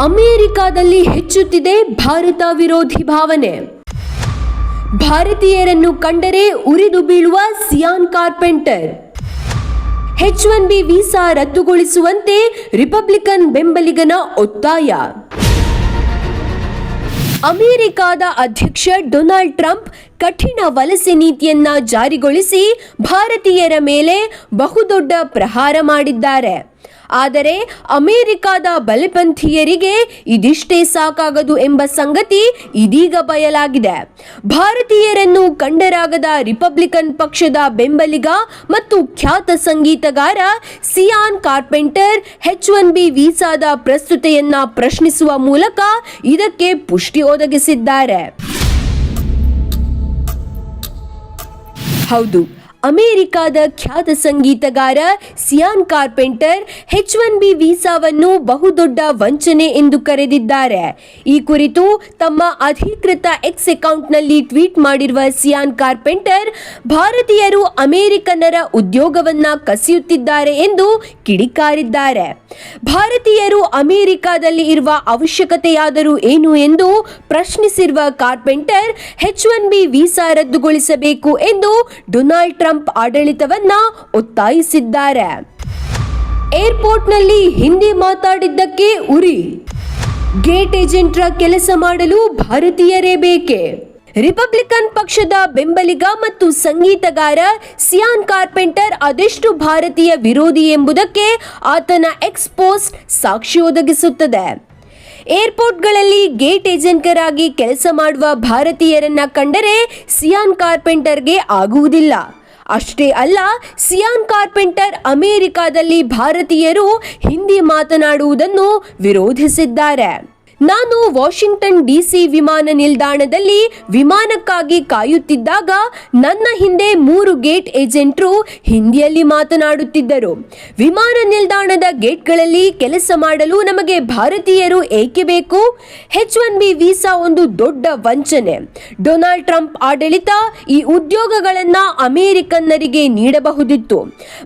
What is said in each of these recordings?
ಅಮೆರಿಕಾದಲ್ಲಿ ಹೆಚ್ಚುತ್ತಿದೆ ಭಾರತ ವಿರೋಧಿ ಭಾವನೆ. ಭಾರತೀಯರನ್ನು ಕಂಡರೆ ಉರಿದು ಬೀಳುವ Sean Carpenter. H one B visa ರದ್ದುಗೊಳಿಸುವಂತೆ Republican ಬೆಂಬಲಿಗನ ಒತ್ತಾಯ. ಅಮೆರಿಕಾದ ಅಧ್ಯಕ್ಷ ಡೊನಾಲ್ಡ್ ಟ್ರಂಪ್ ಕಠಿಣ ವಲಸೆ ನೀತಿಯನ್ನ ಜಾರಿಗೊಳಿಸಿ ಭಾರತೀಯರ ಮೇಲೆ ಬಹುದೊಡ್ಡ ಪ್ರಹಾರ ಮಾಡಿದ್ದಾರೆ. ಆದರೆ ಅಮೆರಿಕದ ಬಲಪಂಥೀಯರಿಗೆ ಇದಿಷ್ಟೇ ಸಾಕಾಗದು ಎಂಬ ಸಂಗತಿ ಇದೀಗ ಬಯಲಾಗಿದೆ. ಭಾರತೀಯರನ್ನು ಕಂಡರಾಗದ ರಿಪಬ್ಲಿಕನ್ ಪಕ್ಷದ ಬೆಂಬಲಿಗ ಮತ್ತು ಖ್ಯಾತ ಸಂಗೀತಗಾರ Sean Carpenter H one B ವೀಸಾದ ಪ್ರಸ್ತುತೆಯನ್ನ ಪ್ರಶ್ನಿಸುವ ಮೂಲಕ ಇದಕ್ಕೆ ಪುಷ್ಟಿ ಒದಗಿಸಿದ್ದಾರೆ. ಹೌದು ಅಮೆರಿಕಾದ ಖ್ಯಾತ ಸಂಗೀತಗಾರ Sean Carpenter H one B ವೀಸಾವನ್ನು ಬಹುದೊಡ್ಡ ವಂಚನೆ ಎಂದು ಕರೆದಿದ್ದಾರೆ. ಈ ಕುರಿತು ತಮ್ಮ ಅಧಿಕೃತ ಎಕ್ಸ್ ಅಕೌಂಟ್ನಲ್ಲಿ ಟ್ವೀಟ್ ಮಾಡಿರುವ ಸಿಯಾನ್ ಕಾರ್ಪೆಂಟರ್, ಭಾರತೀಯರು ಅಮೆರಿಕನ್ನರ ಉದ್ಯೋಗವನ್ನ ಕಸಿಯುತ್ತಿದ್ದಾರೆ ಎಂದು ಕಿಡಿಕಾರಿದ್ದಾರೆ. ಭಾರತೀಯರು ಅಮೆರಿಕಾದಲ್ಲಿ ಇರುವ ಅವಶ್ಯಕತೆಯಾದರೂ ಏನು ಎಂದು ಪ್ರಶ್ನಿಸಿರುವ Carpenter H one B visa ರದ್ದುಗೊಳಿಸಬೇಕು ಎಂದು ಡೊನಾಲ್ಡ್ ಟ್ರಂಪ್ ಆಡಳಿತವನ್ನ ಒತ್ತಾಯಿಸಿದ್ದಾರೆ. ಏರ್ಪೋರ್ಟ್ನಲ್ಲಿ ಹಿಂದಿ ಮಾತಾಡಿದ್ದಕ್ಕೆ ಉರಿ. ಗೇಟ್ ಏಜೆಂಟ್ರ ಕೆಲಸ ಮಾಡಲು ಭಾರತೀಯರೇ ಬೇಕೆ? ರಿಪಬ್ಲಿಕನ್ ಪಕ್ಷದ ಬೆಂಬಲಿಗ ಮತ್ತು ಸಂಗೀತಗಾರ ಸಿಯಾನ್ ಕಾರ್ಪೆಂಟರ್ ಅದೆಷ್ಟು ಭಾರತೀಯ ವಿರೋಧಿ ಎಂಬುದಕ್ಕೆ ಆತನ ಎಕ್ಸ್ಪೋಸ್ಟ್ ಸಾಕ್ಷಿ ಒದಗಿಸುತ್ತದೆ. ಏರ್ಪೋರ್ಟ್ಗಳಲ್ಲಿ ಗೇಟ್ ಏಜೆಂಟರಾಗಿ ಕೆಲಸ ಮಾಡುವ ಭಾರತೀಯರನ್ನ ಕಂಡರೆ ಸಿಯಾನ್ ಕಾರ್ಪೆಂಟರ್ಗೆ ಆಗುವುದಿಲ್ಲ. ಅಷ್ಟೇ ಅಲ್ಲ ಸಿಯಾನ್ ಕಾರ್ಪೆಂಟರ್ ಅಮೆರಿಕಾದಲ್ಲಿ ಭಾರತೀಯರು ಹಿಂದಿ ಮಾತನಾಡುವುದನ್ನು ವಿರೋಧಿಸಿದ್ದಾರೆ. ನಾನು ವಾಷಿಂಗ್ಟನ್ ಡಿಸಿ ವಿಮಾನ ನಿಲ್ದಾಣದಲ್ಲಿ ವಿಮಾನಕ್ಕಾಗಿ ಕಾಯುತ್ತಿದ್ದಾಗ ನನ್ನ ಹಿಂದೆ ಮೂರು ಗೇಟ್ ಏಜೆಂಟ್ರು ಹಿಂದಿಯಲ್ಲಿ ಮಾತನಾಡುತ್ತಿದ್ದರು. ವಿಮಾನ ನಿಲ್ದಾಣದ ಗೇಟ್ಗಳಲ್ಲಿ ಕೆಲಸ ಮಾಡಲು ನಮಗೆ ಭಾರತೀಯರು ಏಕೆ ಬೇಕು? ಹೆಚ್ ಒನ್ ಬಿ ವೀಸಾ ಒಂದು ದೊಡ್ಡ ವಂಚನೆ. ಡೊನಾಲ್ಡ್ ಟ್ರಂಪ್ ಆಡಳಿತ ಈ ಉದ್ಯೋಗಗಳನ್ನು ಅಮೆರಿಕನ್ನರಿಗೆ ನೀಡಬಹುದಿತ್ತು.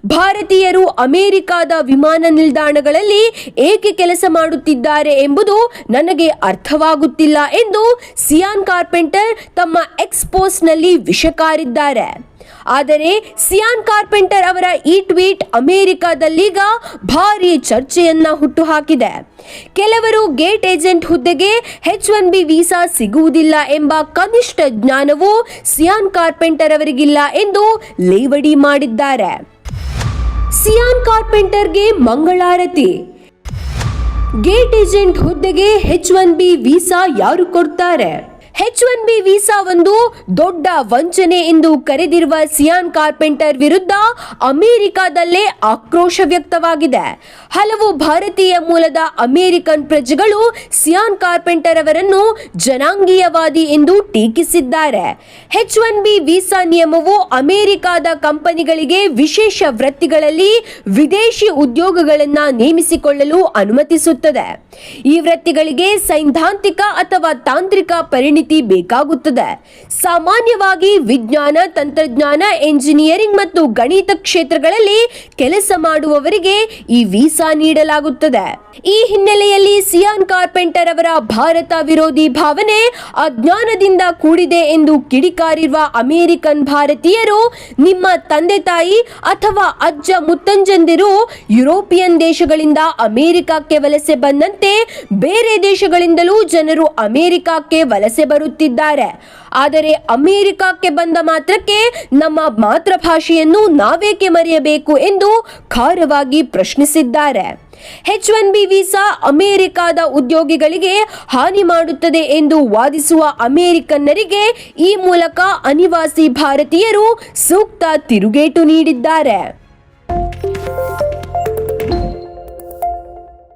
ಭಾರತೀಯರು ಅಮೆರಿಕಾದ ವಿಮಾನ ನಿಲ್ದಾಣಗಳಲ್ಲಿ ಏಕೆ ಕೆಲಸ ಮಾಡುತ್ತಿದ್ದಾರೆ ಎಂಬುದು ನನಗೆ ಅರ್ಥವಾಗುತ್ತಿಲ್ಲ ಎಂದು ಸಿಯಾನ್ ಕಾರ್ಪೆಂಟರ್ ತಮ್ಮ ಎಕ್ಸ್ಪೋಸ್ನಲ್ಲಿ ವಿಷಕಾರಿದ್ದಾರೆ. ಆದರೆ ಸಿಯಾನ್ ಕಾರ್ಪೆಂಟರ್ ಅವರ ಈ ಟ್ವೀಟ್ ಅಮೆರಿಕಾದಲ್ಲಿಗ ಭಾರಿ ಚರ್ಚೆಯನ್ನ ಹುಟ್ಟುಹಾಕಿದೆ. ಕೆಲವರು ಗೇಟ್ ಏಜೆಂಟ್ ಹುದ್ದೆಗೆ ಹೆಚ್ ಒನ್ ಬಿ ವೀಸಾ ಸಿಗುವುದಿಲ್ಲ ಎಂಬ ಕನಿಷ್ಠ ಜ್ಞಾನವು ಸಿಯಾನ್ ಕಾರ್ಪೆಂಟರ್ ಅವರಿಗಿಲ್ಲ ಎಂದು ಲೇವಡಿ ಮಾಡಿದ್ದಾರೆ. ಸಿಯಾನ್ ಕಾರ್ಪೆಂಟರ್ಗೆ ಮಂಗಳಾರತಿ. ಗೇಟ್ ಏಜೆಂಟ್ ಹುದ್ದೆಗೆ ಹೆಚ್ ಒನ್ ಬಿ ವೀಸಾ ಯಾರು ಕೊಡ್ತಾರೆ? ಎಚ್ ಒನ್ ಬಿ ವೀಸಾ ಒಂದು ದೊಡ್ಡ ವಂಚನೆ ಎಂದು ಕರೆದಿರುವ ಸಿಯಾನ್ ಕಾರ್ಪೆಂಟರ್ ವಿರುದ್ಧ ಅಮೆರಿಕಾದಲ್ಲೇ ಆಕ್ರೋಶ ವ್ಯಕ್ತವಾಗಿದೆ. ಹಲವು ಭಾರತೀಯ ಮೂಲದ ಅಮೆರಿಕನ್ ಪ್ರಜೆಗಳು ಸಿಯಾನ್ ಕಾರ್ಪೆಂಟರ್ ಅವರನ್ನು ಜನಾಂಗೀಯವಾದಿ ಎಂದು ಟೀಕಿಸಿದ್ದಾರೆ. ಎಚ್ ಒನ್ ಬಿ ವೀಸಾ ನಿಯಮವು ಅಮೆರಿಕಾದ ಕಂಪನಿಗಳಿಗೆ ವಿಶೇಷ ವೃತ್ತಿಗಳಲ್ಲಿ ವಿದೇಶಿ ಉದ್ಯೋಗಗಳನ್ನು ನೇಮಿಸಿಕೊಳ್ಳಲು ಅನುಮತಿಸುತ್ತದೆ. ಈ ವೃತ್ತಿಗಳಿಗೆ ಸೈದ್ಧಾಂತಿಕ ಅಥವಾ ತಾಂತ್ರಿಕ ಪರಿಣಿತಿ ಬೇಕಾಗುತ್ತದೆ. ಸಾಮಾನ್ಯವಾಗಿ ವಿಜ್ಞಾನ, ತಂತ್ರಜ್ಞಾನ, ಎಂಜಿನಿಯರಿಂಗ್ ಮತ್ತು ಗಣಿತ ಕ್ಷೇತ್ರಗಳಲ್ಲಿ ಕೆಲಸ ಮಾಡುವವರಿಗೆ ಈ ವೀಸಾ ನೀಡಲಾಗುತ್ತದೆ. ಈ ಹಿನ್ನೆಲೆಯಲ್ಲಿ ಸಿಯಾನ್ ಕಾರ್ಪೆಂಟರ್ ಅವರ ಭಾರತ ವಿರೋಧಿ ಭಾವನೆ ಅಜ್ಞಾನದಿಂದ ಕೂಡಿದೆ ಎಂದು ಕಿಡಿಕಾರಿರುವ ಅಮೆರಿಕನ್ ಭಾರತೀಯರು, ನಿಮ್ಮ ತಂದೆ ತಾಯಿ ಅಥವಾ ಅಜ್ಜ ಮುತ್ತಂಜಂದಿರು ಯುರೋಪಿಯನ್ ದೇಶಗಳಿಂದ ಅಮೆರಿಕಕ್ಕೆ ವಲಸೆ ಬಂದಂತೆ ಬೇರೆ ದೇಶಗಳಿಂದಲೂ ಜನರು ಅಮೆರಿಕಕ್ಕೆ ವಲಸೆ ಬರುತ್ತಿದ್ದಾರೆ. ಆದರೆ ಅಮೆರಿಕಕ್ಕೆ ಬಂದ ಮಾತ್ರಕ್ಕೆ ನಮ್ಮ ಮಾತೃಭಾಷೆಯನ್ನು ನಾವೇಕೆ ಮರೆಯಬೇಕು ಎಂದು ಖಾರವಾಗಿ ಪ್ರಶ್ನಿಸಿದ್ದಾರೆ. ಎಚ್ ಒನ್ ಬಿ ವೀಸಾ ಅಮೆರಿಕದ ಉದ್ಯೋಗಿಗಳಿಗೆ ಹಾನಿ ಮಾಡುತ್ತದೆ ಎಂದು ವಾದಿಸುವ ಅಮೆರಿಕನ್ನರಿಗೆ ಈ ಮೂಲಕ ಅನಿವಾಸಿ ಭಾರತೀಯರು ಸೂಕ್ತ ತಿರುಗೇಟು ನೀಡಿದ್ದಾರೆ.